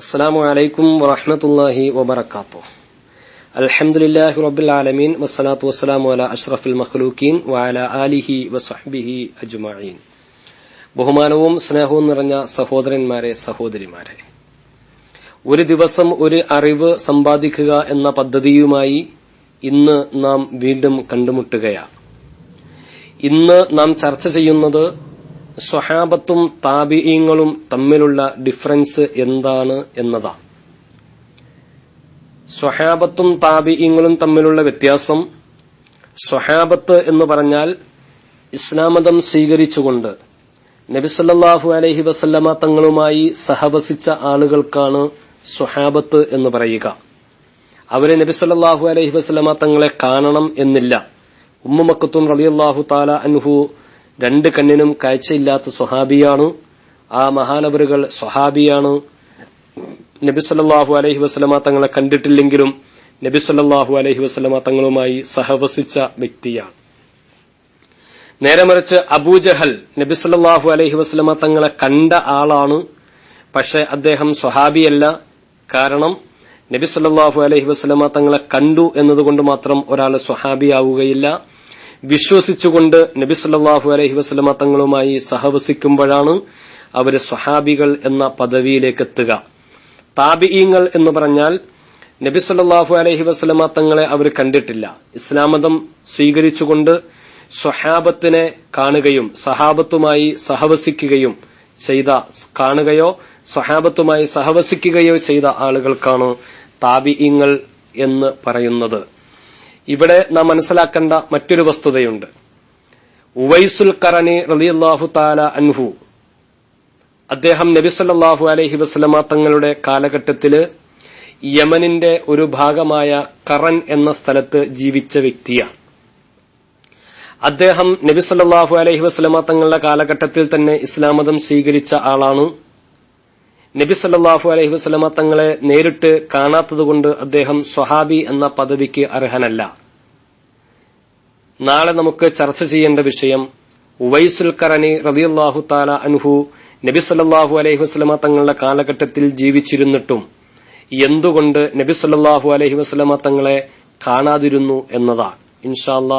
السلام عليكم ورحمة الله وبركاته الحمد لله رب العالمين والصلاة والسلام على أشرف المخلوقين وعلى آله وصحبه أجمعين ബഹുമാനവും സ്നേഹവും നിറഞ്ഞ സഹോദരന്മാരെ സഹോദരിമാരെ ഒരു ദിവസം ഒരു അറിവ് സമ്പാദിക്കുക എന്ന പദ്ധതിയുമായി ഇന്ന് നാം വീണ്ടും കണ്ടുമുട്ടുകയാണ് ഇന്ന് നാം ചർച്ച ചെയ്യുന്നത് സ്വഹാബത്തും താബിഈങ്ങളും തമ്മിലുള്ള ഡിഫറൻസ് എന്താണ് എന്നതാ. സ്വഹാബത്തും താബിഈങ്ങളും തമ്മിലുള്ള വ്യത്യാസം സ്വഹാബത്ത് എന്ന് പറഞ്ഞാൽ ഇസ്ലാമതം സ്വീകരിച്ചുകൊണ്ട് നബിസല്ലാഹു അലഹി വസല്ലമ തങ്ങളുമായി സഹവസിച്ച ആളുകൾക്കാണ് സ്വഹാബത്ത് എന്ന് പറയുക. അവരെ നബിസല്ലാഹു അലഹി വസല്ലമ തങ്ങളെ കാണണം എന്നില്ല. ഉമ്മുമക്കത്തും റളിയല്ലാഹു താല അൻഹു രണ്ട് കണ്ണിനും കാഴ്ചയില്ലാത്ത സ്വഹാബിയാണ്. ആ മഹാനവറുകൾ സ്വഹാബിയാണ്. നബിസല്ലാഹു അലഹി വസ്ലമ തങ്ങളെ കണ്ടിട്ടില്ലെങ്കിലും നബിസല്ലാഹു അലഹി വസ്ലമ തങ്ങളുമായി സഹവസിച്ച വ്യക്തിയാണ്. നേരെ മറിച്ച് അബൂജഹൽ നബിസല്ലാഹു അലഹി വസ്ലമ തങ്ങളെ കണ്ട ആളാണ്. പക്ഷെ അദ്ദേഹം സ്വഹാബിയല്ല. കാരണം നബിസല്ലാഹു അലഹി വസ്ലമ തങ്ങളെ കണ്ടു എന്നതുകൊണ്ട് മാത്രം ഒരാൾ സ്വഹാബിയാവുകയില്ല. വിശ്വസിച്ചുകൊണ്ട് നബി സല്ലാഹു അലഹി വസ്ലമ തങ്ങളുമായി സഹവസിക്കുമ്പോഴാണ് അവർ സ്വഹാബികൾ എന്ന പദവിയിലേക്ക് എത്തുക താബിഈങ്ങൾ എന്ന് പറഞ്ഞാൽ നബി സല്ലാഹു അലഹി വസ്ലമ തങ്ങളെ അവർ കണ്ടിട്ടില്ല. ഇസ്ലാമതം സ്വീകരിച്ചുകൊണ്ട് സ്വഹാബത്തിനെ കാണുകയും സഹാബത്തുമായി സഹവസിക്കുകയും ചെയ്ത കാണുകയോ സ്വഹാബത്തുമായി സഹവസിക്കുകയോ ചെയ്ത ആളുകൾക്കാണ് താബിഈങ്ങൾ എന്ന് പറയുന്നത്. ഇവിടെ നാം മനസ്സിലാക്കേണ്ട മറ്റൊരു വസ്തുതയുണ്ട്. ഉവൈസുൽ കറനി റലിയല്ലാഹു താല അൻഹു. അദ്ദേഹം നബിസല്ലാഹു അലഹി വസ്ലമ തങ്ങളുടെ കാലഘട്ടത്തിൽ യമനിന്റെ ഒരു ഭാഗമായ കറൻ എന്ന സ്ഥലത്ത് ജീവിച്ച വ്യക്തിയാണ്. അദ്ദേഹം നബിസല്ലാഹു അലഹി വസ്ലമ തങ്ങളുടെ കാലഘട്ടത്തിൽ തന്നെ ഇസ്ലാമതം സ്വീകരിച്ച ആളാണ്. നബി സല്ലാഹു അലൈഹി വസ്ലമ തങ്ങളെ നേരിട്ട് കാണാത്തതുകൊണ്ട് അദ്ദേഹം സ്വഹാബി എന്ന പദവിക്ക് അർഹനല്ല. നാളെ നമുക്ക് ചർച്ച ചെയ്യേണ്ട വിഷയം ഉവൈസുൽ കറനി റബിയുല്ലാഹു താല അൻഹു നബി സല്ലാഹു അലൈഹി വസ്ലമ തങ്ങളുടെ കാലഘട്ടത്തിൽ ജീവിച്ചിരുന്നിട്ടും എന്തുകൊണ്ട് നബി സല്ലാഹു അലൈഹി വസ്ലമ തങ്ങളെ കാണാതിരുന്നു എന്നതാണ് ഇൻഷാല്ല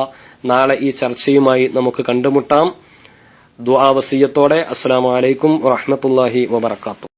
നാളെ ഈ ചർച്ചയുമായി നമുക്ക് കണ്ടുമുട്ടാം. ദുആ അസ്സാം വലൈക്കും അലൈക്കും വബർക്കാത്തു